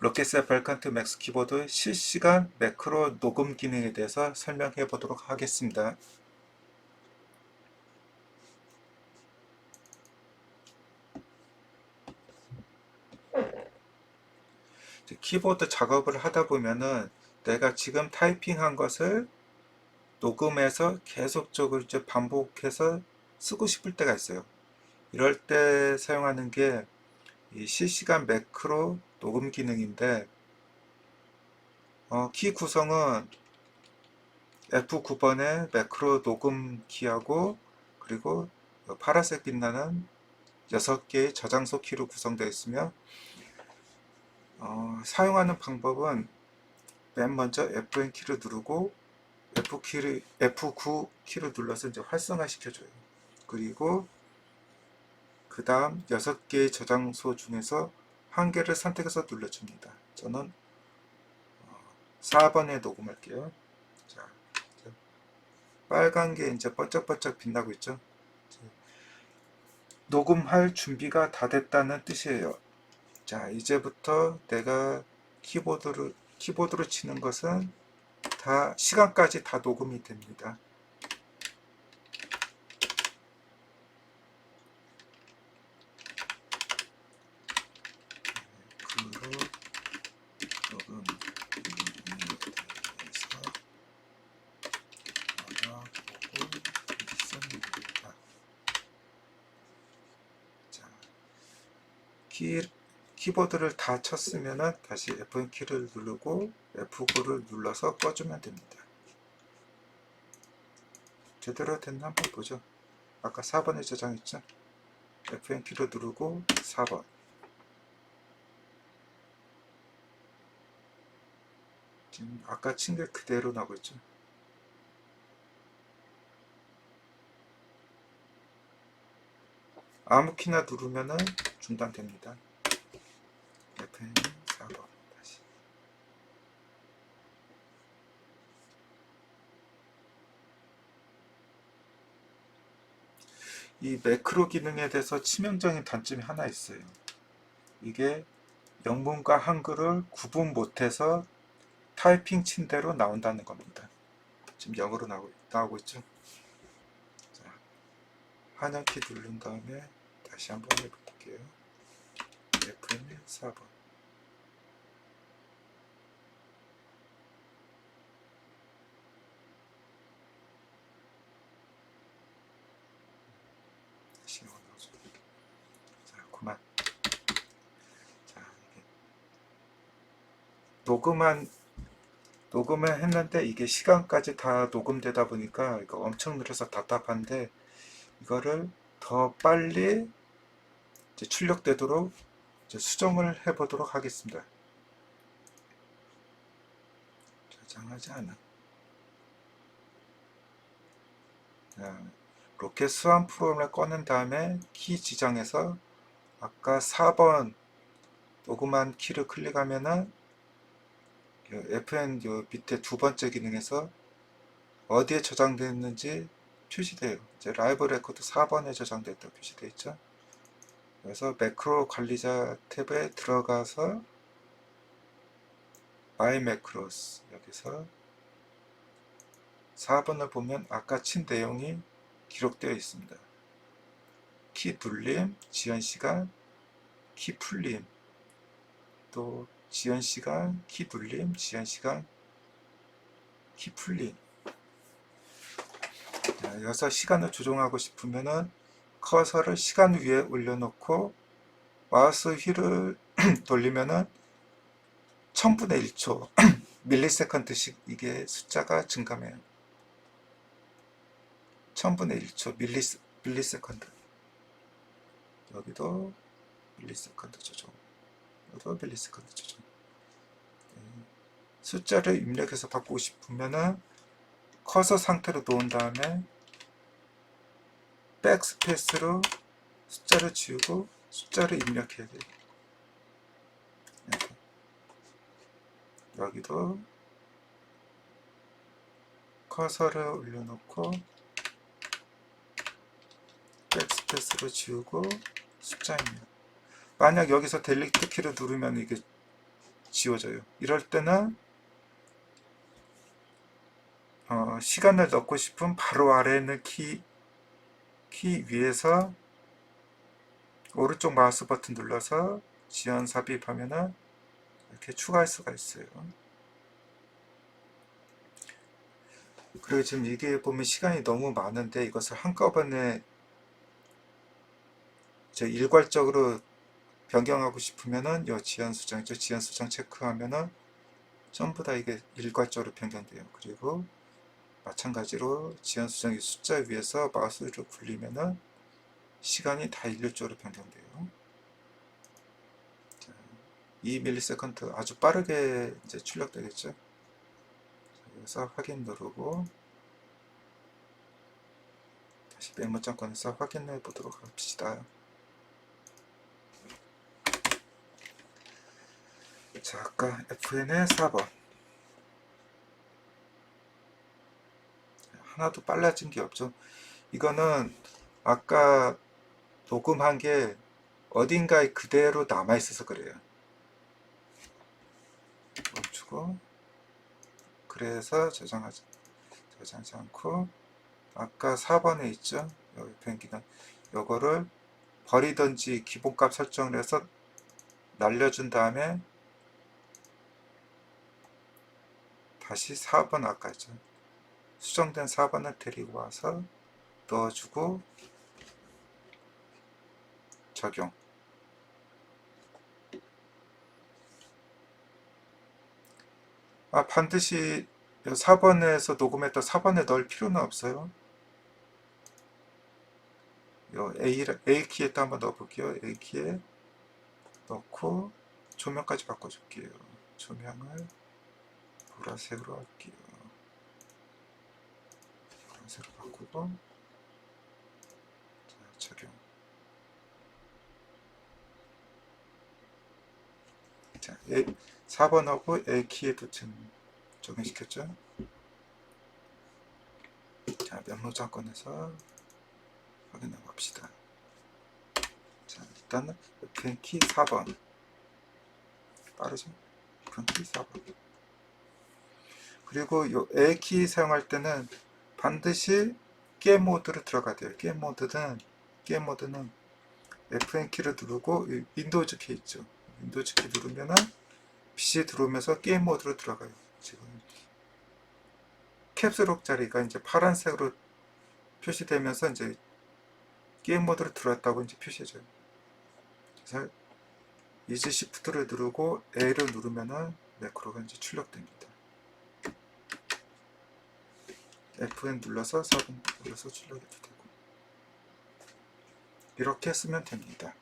로켓스 벨칸트 맥스 키보드 실시간 매크로 녹음 기능에 대해서 설명해 보도록 하겠습니다. 키보드 작업을 하다 보면은 내가 지금 타이핑한 것을 녹음해서 계속적으로 이제 반복해서 쓰고 싶을 때가 있어요. 이럴 때 사용하는 게이 실시간 매크로 녹음 기능인데 어, 키 구성은 F9번의 매크로 녹음 키하고 그리고 파란색 빛나는 6개의 저장소 키로 구성되어 있으며 어, 사용하는 방법은 맨 먼저 F9 키를 누르고 F 키를 F9 키를 눌러서 이제 활성화 시켜줘요. 그리고 그 다음 6개의 저장소 중에서 한 개를 선택해서 눌러줍니다. 저는 4번에 녹음할게요. 자, 빨간 게 이제 번쩍번쩍 빛나고 있죠. 녹음할 준비가 다 됐다는 뜻이에요. 자, 이제부터 내가 키보드를, 키보드로 치는 것은 다, 시간까지 다 녹음이 됩니다. 그룹 녹음 해서 알아보고 있습니다. 자, 키, 키보드를 다 쳤으면은 다시 F1 키를 누르고 F9를 눌러서 꺼주면 됩니다. 제대로 됐나 한번 보죠. 아까 4번에 저장했죠? F1 키를 누르고 4번. 지금 아까 친 게 그대로 나오고 있죠. 아무 키나 누르면은 중단됩니다. 4번 다시. 이 매크로 기능에 대해서 치명적인 단점이 하나 있어요. 이게 영문과 한글을 구분 못해서 타이핑 친 대로 나온다는 겁니다. 지금 영어로 나오고, 나오고 있죠? 자, 한영키 누른 다음에 다시 한번 해볼게요. FM 4번. 다시 나오죠. 자, 그만. 자, 이게 녹음한 녹음을 했는데 이게 시간까지 다 녹음되다 보니까 이거 엄청 느려서 답답한데 이거를 더 빨리 출력되도록 수정을 해 보도록 하겠습니다. 저장하지 않아. 자, 로켓 수완 프로그램을 꺼낸 다음에 키 지정에서 아까 4번 녹음한 키를 클릭하면은 FN 요 밑에 두 번째 기능에서 어디에 저장됐는지 표시돼요. 이제 라이브 레코드 4번에 저장됐다 표시되어 있죠. 그래서 매크로 관리자 탭에 들어가서 My Macros 여기서 4번을 보면 아까 친 내용이 기록되어 있습니다. 키 눌림, 지연 시간, 키 풀림, 또 지연 시간, 키 눌림, 지연 시간, 키 풀림. 자, 여기서 시간을 조정하고 싶으면은 커서를 시간 위에 올려놓고 마우스 휠을 돌리면은 1000분의 1초 밀리세컨드씩 이게 숫자가 증가해요. 1000분의 1초 밀리스, 밀리세컨드. 여기도 밀리세컨드 조정. 여기도 밀리세컨드 조정. 네. 숫자를 입력해서 바꾸고 싶으면은 커서 상태로 놓은 다음에 백스페이스로 숫자를 지우고 숫자를 입력해야 돼요. 여기도 커서를 올려놓고 백스페이스로 지우고 숫자 입력. 만약 여기서 델리트 키를 누르면 이게 지워져요. 이럴 때는 어, 시간을 넣고 싶으면 바로 아래에 있는 키, 키 위에서 오른쪽 마우스 버튼 눌러서 지연 삽입하면은 이렇게 추가할 수가 있어요. 그리고 지금 이게 보면 시간이 너무 많은데 이것을 한꺼번에 저 일괄적으로 변경하고 싶으면은 요 지연 수정이죠. 지연 수정 체크하면은 전부 다 이게 일괄적으로 변경돼요. 그리고 마찬가지로 지연 수정 이 숫자 위에서 마우스를 굴리면은 시간이 다 일률적으로 변경돼요. 자, 2ms 아주 빠르게 이제 출력되겠죠. 자, 여기서 확인 누르고 다시 메모장권에서 확인해 보도록 합시다. 자, 아까 FN의 4번. 하나도 빨라진 게 없죠. 이거는 아까 녹음한 게 어딘가에 그대로 남아 있어서 그래요. 멈추고 그래서 저장하지 저장하지 않고 아까 4번에 있죠. 여기 변기는 요거를 버리던지 기본값 설정을 해서 날려준 다음에 다시 4번 아까죠. 수정된 4번을 데리고 와서 넣어주고 적용. 아, 반드시 4번에서 녹음했다 4번에 넣을 필요는 없어요. 요 A, A 키에다 한번 넣어볼게요. A 키에 넣고 조명까지 바꿔줄게요. 조명을 보라색으로 할게요. 보라색으로 바꾸고 자, 적용. 자, A, 4번하고 A 키에도 지금 적용시켰죠. 자, 면로 장권에서 확인해 봅시다. 자, 일단은 FN 키 4번. 빠르죠? FN 키 4번. 그리고 요 A 키 사용할 때는 반드시 게임 모드로 들어가야 돼요. 게임 모드는 게임 모드는 FN 키를 누르고 이 윈도우즈 키 있죠. 윈도우즈 키 누르면은 PC 들어오면서 게임 모드로 들어가요. 지금 캡슐록 자리가 이제 파란색으로 표시되면서 이제 게임 모드로 들어왔다고 이제 표시해줘요. 그래서 이지 시프트를 누르고 A를 누르면은 매크로가 이제 출력됩니다. Fn 눌러서 4번 눌러서 출력해도 되고 이렇게 쓰면 됩니다.